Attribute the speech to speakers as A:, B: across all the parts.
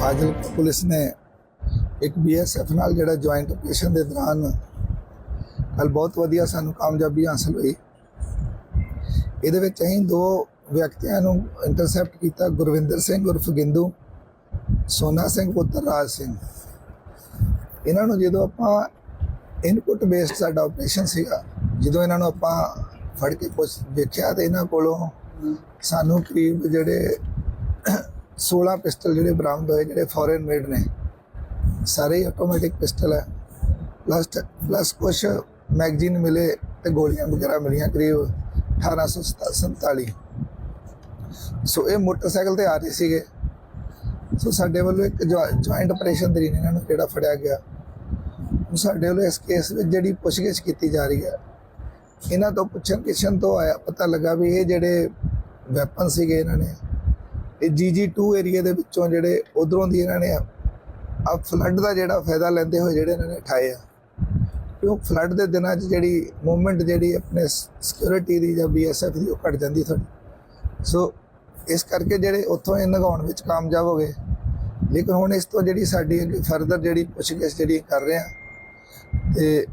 A: Fazilka police ਨੇ ਇੱਕ BSF ਨਾਲ ਜਿਹੜਾ ਜੁਆਇੰਟ ਆਪਰੇਸ਼ਨ ਦੇ ਦੌਰਾਨ ਕੱਲ ਬਹੁਤ ਵਧੀਆ ਸਾਨੂੰ ਕਾਮਯਾਬੀ ਹਾਸਲ ਹੋਈ। ਇਹਦੇ ਵਿੱਚ ਅਸੀਂ ਦੋ ਵਿਅਕਤੀਆਂ ਨੂੰ ਇੰਟਰਸੈਪਟ ਕੀਤਾ, ਗੁਰਵਿੰਦਰ ਸਿੰਘ ਉਰਫ ਗਿੰਦੂ, ਸੋਨਾ ਸਿੰਘ, ਪੁੱਤਰ ਰਾਜ ਸਿੰਘ। ਇਹਨਾਂ ਨੂੰ ਜਦੋਂ ਆਪਾਂ ਇਨਪੁਟ ਬੇਸਡ ਸਾਡਾ ਆਪਰੇਸ਼ਨ ਸੀਗਾ, ਜਦੋਂ ਇਹਨਾਂ ਨੂੰ ਆਪਾਂ ਫੜ ਕੇ ਪੁੱਛ, ਦੇਖਿਆ ਤੇ ਇਹਨਾਂ ਕੋਲੋਂ ਸਾਨੂੰ ਕਰੀਬ ਜਿਹੜੇ 16 ਪਿਸਟਲ ਜਿਹੜੇ ਬਰਾਮਦ ਹੋਏ, ਜਿਹੜੇ ਫੋਰਨ ਮੇਡ ਨੇ, ਸਾਰੇ ਆਟੋਮੈਟਿਕ ਪਿਸਟਲ ਹੈ। ਪਲੱਸ ਪਲੱਸ ਕੁਛ ਮੈਗਜ਼ੀਨ ਮਿਲੇ ਤੇ ਗੋਲੀਆਂ ਵਗੈਰਾ ਮਿਲੀਆਂ, ਕਰੀਬ 1847 ਸੋ ਇਹ ਮੋਟਰਸਾਈਕਲ ਤੇ ਆ ਰਹੇ ਸੀਗੇ। ਸੋ ਸਾਡੇ ਵੱਲੋਂ ਇੱਕ ਜੁਆਇੰਟ ਆਪਰੇਸ਼ਨ ਦੇ ਇਹਨਾਂ ਨੂੰ ਜਿਹੜਾ ਫੜਿਆ ਗਿਆ। ਉਹ ਸਾਡੇ ਵੱਲੋਂ ਇਸ ਕੇਸ ਵਿੱਚ ਜਿਹੜੀ ਪੁੱਛਗਿੱਛ ਕੀਤੀ ਜਾ ਰਹੀ ਹੈ, ਇਹਨਾਂ ਤੋਂ ਪੁੱਛਣ ਕਿਛਣ ਤੋਂ ਆਇਆ, ਪਤਾ ਲੱਗਾ ਵੀ ਇਹ ਜਿਹੜੇ ਵੈਪਨ ਸੀਗੇ ਇਹਨਾਂ ਨੇ ਇਹ ਜੀਜੀ2 ਏਰੀਆ ਦੇ ਵਿੱਚੋਂ ਜਿਹੜੇ ਉਧਰੋਂ ਦੀ ਇਹਨਾਂ ਨੇ ਆ ਫਲੱਡ ਦਾ ਜਿਹੜਾ ਫਾਇਦਾ ਲੈਂਦੇ ਹੋਏ ਜਿਹੜੇ ਇਹਨਾਂ ਨੇ ਠਾਏ ਆ। ਕਿਉਂ ਫਲੱਡ ਦੇ ਦਿਨਾਂ 'ਚ ਜਿਹੜੀ ਮੂਵਮੈਂਟ ਜਿਹੜੀ ਆਪਣੇ ਸਿਕਿਉਰਿਟੀ ਦੀ ਜਾਂ ਬੀਐਸਐਫ ਦੀ ਉਹ ਘਟ ਜਾਂਦੀ ਤੁਹਾਡੀ ਸੋ ਇਸ ਕਰਕੇ ਜਿਹੜੇ ਉੱਥੋਂ ਇਹ ਨਗਾਉਣ ਵਿੱਚ ਕਾਮਯਾਬ ਹੋ ਗਏ। ਲੇਕਿਨ ਹੁਣ ਇਸ ਤੋਂ ਜਿਹੜੀ ਸਾਡੀ ਫਰਦਰ ਜਿਹੜੀ ਪੁੱਛਗਿੱਛ ਜਿਹੜੀ ਕਰ ਰਹੇ ਆ, ਤੇ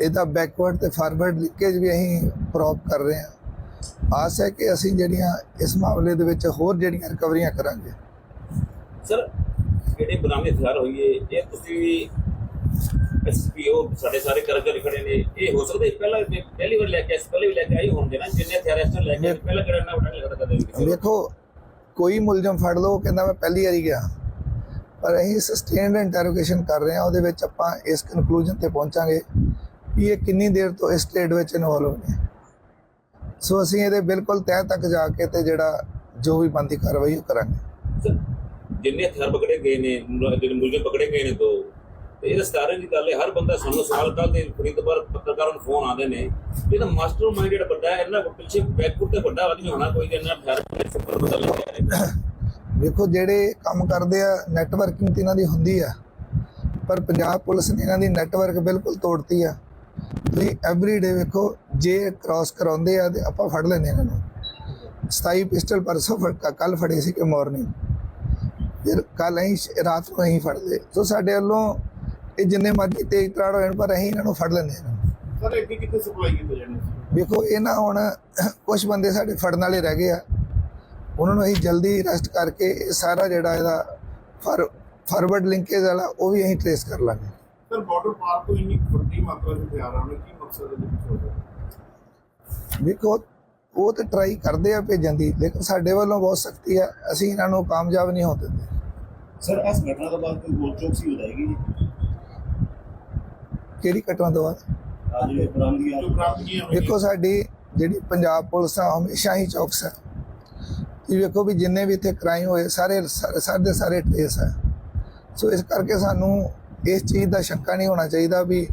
A: ਇਹਦਾ ਬੈਕਵਰਡ ਤੇ ਫਾਰਵਰਡ ਲਿੰਕੇਜ ਵੀ ਅਸੀਂ ਪ੍ਰੋਪ ਕਰ ਰਹੇ ਆ। ਆਸ ਹੈ ਕਿ ਅਸੀਂ ਜਿਹੜੀਆਂ ਇਸ ਮਾਮਲੇ ਦੇ ਵਿੱਚ ਹੋਰ ਜਿਹੜੀਆਂ ਰਿਕਵਰੀਆਂ ਕਰਾਂਗੇ।
B: ਸਰ ਜਿਹੜੇ ਬਰਾਮਦ ਹਥਿਆਰ ਹੋਈਏ? ਇਹ ਤੁਸੀਂ ਐਸਪੀਓ ਸਾਡੇ ਸਾਰੇ ਕਰਮਚਾਰੀ ਖੜੇ ਨੇ। ਇਹ ਹੋ ਸਕਦਾ ਪਹਿਲਾਂ ਪਹਿਲੀ ਵਾਰ ਲੈ ਕੇ ਪਹਿਲੇ ਵੀ ਲੈ ਕੇ ਆਈ ਹੋਣਗੇ ਨਾ ਜਿੰਨੇ ਹਥਿਆਰ ਇਸ ਲੈ ਕੇ ਆਏ, ਪਹਿਲਾਂ ਕਿਹੜਾ ਨਾ ਬਣਾ ਲੱਗਦਾ ਕਦੇ।
A: ਵੇਖੋ ਕੋਈ ਮੁਲਜ਼ਮ ਫੜ ਲਓ ਕਹਿੰਦਾ ਮੈਂ ਪਹਿਲੀ ਵਾਰੀ ਗਿਆ। ਪਰ ਅਸੀਂ ਸਸਟੇਨਡ ਇੰਟਰੋਗੇਸ਼ਨ ਕਰ ਰਹੇ ਹਾਂ ਉਹਦੇ ਵਿੱਚ ਆਪਾਂ ਇਸ ਕਨਕਲੂਜਨ ਤੇ ਪਹੁੰਚਾਂਗੇ ਵੀ ਇਹ ਕਿੰਨੀ ਦੇਰ ਤੋਂ ਇਸ ਟ੍ਰੇਡ ਵਿੱਚ ਇਨਵੋਲਵ ਨੇ। ਸੋ ਅਸੀਂ ਇਹਦੇ ਬਿਲਕੁਲ ਤਹਿ ਤੱਕ ਜਾ ਕੇ ਤੇ ਜਿਹੜਾ ਜੋ ਵੀ ਬੰਦੀ ਕਾਰਵਾਈ ਉਹ ਕਰਾਂਗੇ।
B: ਜਿੰਨੇ ਹਥਿਆਰ ਪਕੜੇ ਗਏ ਨੇ ਜਿਹੜੇ ਮੁਲਜ਼ਮ ਪਕੜੇ ਗਏ ਨੇ ਦੋ ਤੇ ਇਹ ਸਤਾਰੇ ਦੀ ਗੱਲ ਹੈ ਹਰ ਬੰਦਾ ਸਾਨੂੰ ਸਵਾਲ ਕੱਲ ਦੇ ਫਰੀਦਕੋਟ ਪੱਤਰਕਾਰਾਂ ਨੂੰ ਫੋਨ ਆਉਂਦੇ ਨੇ। ਵੀ ਇਹਦਾ ਮਾਸਟਰ ਮਾਈਂਡ ਜਿਹੜਾ ਵੱਡਾ ਹੈ ਇਹਨਾਂ ਕੋਲ ਪਿੱਛੇ ਬੈਕਫੁੱਟ ਤੇ ਵੱਡਾ ਆਦਮੀ ਹੋਣਾ ਕੋਈ ਇਹਨਾਂ ਹਥਿਆਰ ਪਕੜੇ ਸੁਪਰ ਲੱਗਿਆ ਹੈ।
A: ਵੇਖੋ ਜਿਹੜੇ ਕੰਮ ਕਰਦੇ ਆ ਨੈਟਵਰਕਿੰਗ ਤੇ ਇਹਨਾਂ ਦੀ ਹੁੰਦੀ ਆ ਪਰ ਪੰਜਾਬ ਪੁਲਿਸ ਨੇ ਇਹਨਾਂ ਦੀ ਨੈਟਵਰਕ ਬਿਲਕੁਲ ਤੋੜਤੀ ਆ। ਤੁਸੀਂ ਐਵਰੀ ਡੇ ਵੇਖੋ ਜੇ ਕ੍ਰਾਸ ਕਰਾਉਂਦੇ ਆ ਤੇ ਆਪਾਂ ਫੜ ਲੈਂਦੇ ਇਹਨਾਂ ਨੂੰ 27 ਪਿਸਟਲ ਪਰਸੋਂ ਕੱਲ ਫੜੇ ਸੀ ਕਿ ਮਾਰਨਿੰਗ ਫਿਰ ਕੱਲ ਅਸੀਂ ਰਾਤ ਨੂੰ ਅਸੀਂ ਫੜਦੇ। ਸੋ ਸਾਡੇ ਵੱਲੋਂ ਇਹ ਜਿੰਨੇ ਮਰਜ਼ੀ ਤੇਜ਼ ਤਰਾੜ ਹੋਣ ਪਰ ਅਸੀਂ ਇਹਨਾਂ ਨੂੰ ਫੜ ਲੈਂਦੇ ਹਾਂ
C: ਸਰ ਅੱਗੇ ਕਿੱਥੇ ਸਪਲਾਈ ਕੀਤੇ ਜਾਣੇ
A: ਵੇਖੋ ਹੁਣ ਕੁਝ ਬੰਦੇ ਸਾਡੇ ਫੜਨ ਵਾਲੇ ਰਹਿ ਗਏ ਆ। ਉਹਨਾਂ ਨੂੰ ਅਸੀਂ ਜਲਦੀ ਅਰੈਸਟ ਕਰਕੇ ਇਹ ਸਾਰਾ ਜਿਹੜਾ ਇਹਦਾ ਫਾਰਵਰਡ ਲਿੰਕੇਜ ਵਾਲਾ ਉਹ ਵੀ ਅਸੀਂ ਟ੍ਰੇਸ ਕਰ ਲਾਂਗੇ।
C: ਸਰ ਬਾਰਡਰ ਪਾਰ ਤੋਂ ਇੰਨੀ ਵੱਡੀ ਮਾਤਰਾ ਵਿੱਚ ਹਥਿਆਰਾਂ ਨੇ ਕੀ ਮਕਸਦ ਹੈ ਜੀ ਪਿੱਛੋਂ
A: ਵੇਖੋ ਉਹ ਤੇ ਟਰਾਈ ਕਰਦੇ ਆ ਭੇਜਣ ਦੀ ਲੇਕਿਨ ਸਾਡੇ ਵੱਲੋਂ ਬਹੁਤ ਸਖਤੀ ਆ। ਅਸੀਂ ਇਹਨਾਂ ਨੂੰ ਕਾਮਯਾਬ ਨਹੀਂ ਹੋਣ ਦਿੰਦੇ।
D: ਸਰ ਇਸ ਘਟਨਾ ਤੋਂ ਬਾਅਦ ਕੋਈ ਹੋਰ ਚੌਕਸੀ ਹੋ ਜਾਏਗੀ ਜੀ?
A: ਕਿਹੜੀ ਘਟਨਾ ਤੋਂ ਬਾਅਦ?
D: ਆ
A: ਵੇਖੋ ਸਾਡੀ ਜਿਹੜੀ ਪੰਜਾਬ ਪੁਲਿਸ ਆ ਹਮੇਸ਼ਾ ਹੀ ਚੌਕਸ ਹੈ ਤੁਸੀਂ ਵੇਖੋ ਵੀ ਜਿੰਨੇ ਵੀ ਇੱਥੇ ਕ੍ਰਾਈਮ ਹੋਏ ਸਾਰੇ ਸਾਰੇ ਸਾਰੇ ਟ੍ਰੇਸ ਹੈ ਸੋ ਇਸ ਕਰਕੇ ਸਾਨੂੰ ਇਸ ਚੀਜ਼ ਦਾ ਸ਼ੰਕਾ ਨਹੀਂ ਹੋਣਾ ਚਾਹੀਦਾ ਵੀ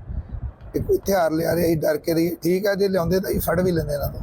A: ਕਿ ਕੋਈ ਹਥਿਆਰ ਲਿਆ ਰਿਹਾ, ਅਸੀਂ ਡਰ ਕੇ ਰਹੀ ਠੀਕ ਹੈ ਜੇ ਲਿਆਉਂਦੇ ਤਾਂ ਅਸੀਂ ਫੜ ਵੀ ਲੈਂਦੇ ਇਹਨਾਂ ਤੋਂ।